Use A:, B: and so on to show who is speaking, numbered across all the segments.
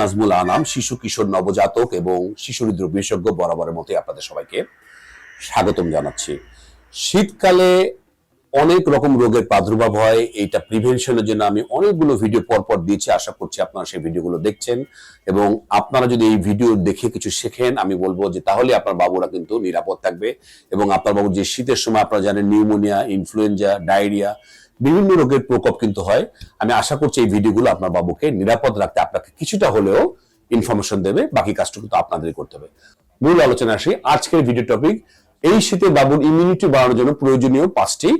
A: নাজমুল আনাম, শিশু কিশোর নবজাতক এবং শিশু হৃদরোগ বিশেষজ্ঞ বরাবরের মতোই আপনাদের সবাইকে স্বাগতম জানাচ্ছি। শীতকালে অনেক রকম রোগের প্রাদুর্ভাব হয়। এইটা প্রিভেনশনের জন্য আমি অনেকগুলো ভিডিও পরপর দিয়েছি। আশা করছি আপনারা সেই ভিডিওগুলো দেখছেন এবং আপনারা যদি এই ভিডিও দেখে কিছু শেখেন, আমি বলব যে তাহলে আপনার বাবুরা কিন্তু নিরাপদ থাকবে এবং আপনার বাবু যে শীতের সময় আপনারা জানেন নিউমোনিয়া ইনফ্লুয়েঞ্জা ডায়রিয়া বিভিন্ন রোগের প্রকোপ কিন্তু হয়। আমি আশা করছি এই ভিডিওগুলো আপনার বাবুকে নিরাপদ রাখতে আপনাকে কিছুটা হলেও ইনফরমেশন দেবে, বাকি কাজটুকু তো আপনাদেরই করতে হবে। মূল আলোচনা আসি। আজকের ভিডিও টপিক এই শীতে বাবুর ইমিউনিটি বাড়ানোর জন্য প্রয়োজনীয় পাঁচটি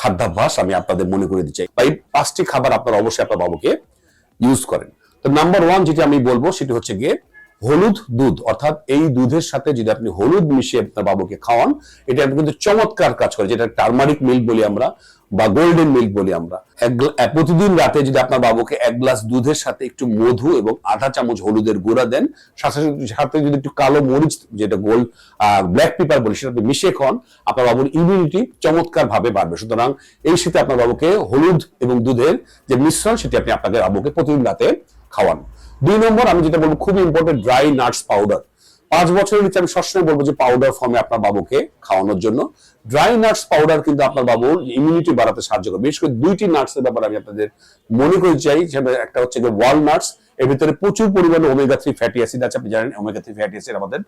A: খাদ্যাভ্যাস আমি আপনাদের মনে করে দিচ্ছি। বা এই পাঁচটি খাবার আপনারা অবশ্যই আপনার বাবুকে ইউজ করেন। তো নাম্বার ওয়ান যেটি আমি বলব সেটি হচ্ছে গিয়ে হলুদ দুধ, অর্থাৎ এই দুধের সাথে যদি আপনি হলুদ মিশিয়ে আপনার বাবুকে খাওয়ান, এটা কিন্তু চমৎকার কাজ করে, যেটা টার্মারিক মিল্ক বলি আমরা বা গোল্ডেন মিল্ক বলি আমরা। প্রতিদিন রাতে যদি আপনার বাবুকে এক গ্লাস দুধের সাথে একটু মধু এবং আধা চামচ হলুদের গুঁড়া দেন, সাথে যদি একটু কালো মরিচ, যেটা গোল ব্ল্যাক পেপার বলি, সেটা মিশিয়ে খান আপনার বাবুর ইমিউনিটি চমৎকার ভাবে বাড়বে। সুতরাং এই শীতে আপনার বাবুকে হলুদ এবং দুধের যে মিশ্রণ, সেটি আপনি আপনাদের বাবুকে প্রতিদিন রাতে খাওয়ান। দুই নম্বর, আমি যেটা বলব, খুবই ইম্পর্টেন্ট ড্রাই নাটস পাউডার পাঁচ বছরের নিচে আমি সবসময় বলব যে পাউডার ফর্মে আপনার বাবুকে খাওয়ানোর জন্য। ড্রাই নাটস পাউডার কিন্তু আপনার বাবুর ইমিউনিটি বাড়াতে সাহায্য করে বিশেষ করে দুইটি নাটস এর ব্যাপারে আমি আপনাদের মনে করে চাই একটা হচ্ছে যে ওয়ালনাটস এর ভিতরে প্রচুর পরিমাণে ওমেগা থ্রি ফ্যাটি অ্যাসিড আছে, আপনি জানেন ওমেগা থ্রি ফ্যাটি অ্যাসিড আমাদের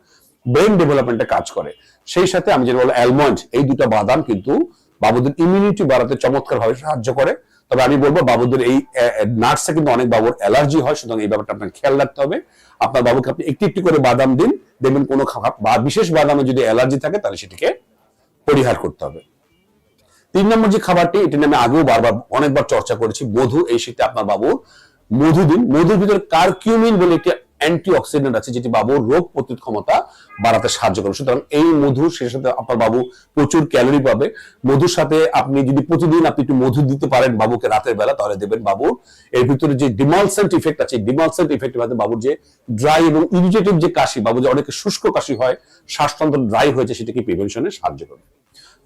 A: ব্রেন ডেভেলপমেন্টে কাজ করে। সেই সাথে আমি যেটা বলব অ্যালমন্ড এই দুটো বাদাম কিন্তু বাবুদের ইমিউনিটি বাড়াতে চমৎকার ভাবে সাহায্য করে। তবে আমি বলব, বাবুদের এই নাটসে কিন্তু অনেক বাবুর অ্যালার্জি হয়, সুতরাং এই ব্যাপারটা আপনার খেয়াল রাখতে হবে। আপনার বাবুকে আপনি একটি একটি করে বাদাম দিন, দেখবেন কোনো বা বিশেষ বাদামে যদি অ্যালার্জি থাকে, তাহলে সেটিকে পরিহার করতে হবে। তিন নম্বর যে খাবারটি, এটি নিয়ে আমি আগেও বারবার, অনেকবার চর্চা করেছি, মধু এই শীতে আপনার বাবু মধু দিন। মধুর ভিতরে কার্কিউমিন বলে একটি অ্যান্টি অক্সিডেন্ট আছে, যেটি বাবুর রোগ প্রতিরোধ ক্ষমতা বাড়াতে সাহায্য করে। সুতরাং এই মধু সেই সাথে আপনার বাবু প্রচুর ক্যালোরি পাবে। মধুর সাথে আপনি যদি প্রতিদিন আপনি একটু মধু দিতে পারেন বাবুকে রাতের বেলা, তাহলে দেবেন বাবুর এর ভিতরে যে ডিমালসেন্ট ইফেক্ট আছে ডিমালসেন্ট ইফেক্টের মধ্যে বাবুর যে ড্রাই এবং ইরিটেটিভ যে কাশি, বাবু যে অনেক শুষ্ক কাশি হয়, শ্বাসতন্ত্র ড্রাই হয়েছে, সেটাকে প্রিভেনশনে সাহায্য করে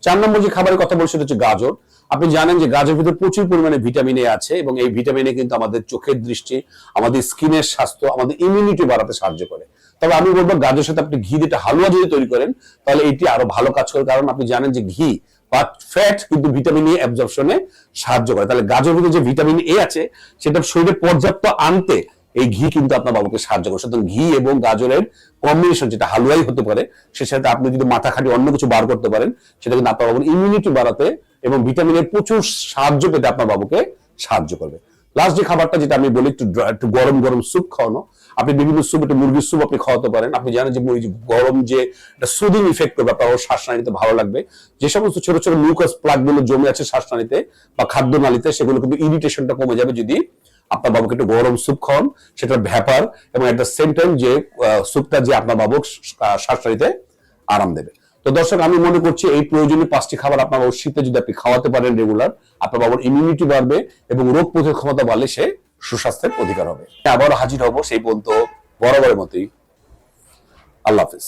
A: চার নম্বর যে খাবারের কথা বলছি সেটা হচ্ছে গাজর। আপনি জানেন যে গাজর ভিতরে প্রচুর পরিমাণে ভিটামিন এ আছে এবং এই ভিটামিন এ কিন্তু আমাদের চোখের দৃষ্টি, আমাদের স্কিনের স্বাস্থ্য, আমাদের ইমিউনিটি বাড়াতে সাহায্য করে। তবে আমি বলব গাজরের সাথে আপনি ঘি দিয়ে হালুয়া যদি তৈরি করেন, তাহলে এটি আরও ভালো কাজ করে। কারণ আপনি জানেন যে ঘি বা ফ্যাট কিন্তু ভিটামিন এ অ্যাবজর্পশনে সাহায্য করে। তাহলে গাজর ভিতরে যে ভিটামিন এ আছে, সেটা শরীরে পর্যাপ্ত আনতে এই ঘি কিন্তু আপনার বাবুকে সাহায্য করে সুতরাং ঘি এবং গাজরের কম্বিনেশন যেটা হালুয়াই হতে পারে, সে সাথে আপনি যদি মাথা খাটি অন্য কিছু বার করতে পারেন, সেটা কিন্তু আপনার বাবুর ইমিউনিটি বাড়াতে এবং ভিটামিনের প্রচুর সাহায্য পেতে আপনার বাবুকে সাহায্য করবে। লাস্ট যে খাবারটা যেটা আমি বলি, একটু একটু গরম গরম স্যুপ খাওয়ানো। আপনি বিভিন্ন স্যুপ একটু মুরগির স্যুপ আপনি খাওয়াতে পারেন। আপনি জানেন যে গরম যে একটা সুদিং ইফেক্ট করবে আপনার শ্বাসনালীতে ভালো লাগবে। যে সমস্ত ছোট ছোট মিউকাস প্লাগগুলো জমে আছে শ্বাসনালীতে বা খাদ্য নালীতে সেগুলো কিন্তু ইরিটেশনটা কমে যাবে যদি আপনার বাবুকে একটু গরম স্যুপ খাওয়ান সেটা ভ্যাপার এবং এট দ্য সেম টাইম যে স্যুপটা যে আপনার বাবুক শ্বাসনালীতে আরাম দেবে। তো দর্শক, আমি মনে করছি এই প্রয়োজনীয় পাঁচটি খাবার আপনার বাবুর শীতে যদি আপনি খাওয়াতে পারেন রেগুলার আপনার বাবুর ইমিউনিটি বাড়বে এবং রোগ প্রতিরোধ ক্ষমতা বাড়লে সে সুস্বাস্থ্যের অধিকার হবে। আবার হাজির হব সেই পর্যন্ত বরাবরের মতোই। আল্লাহ হাফিজ।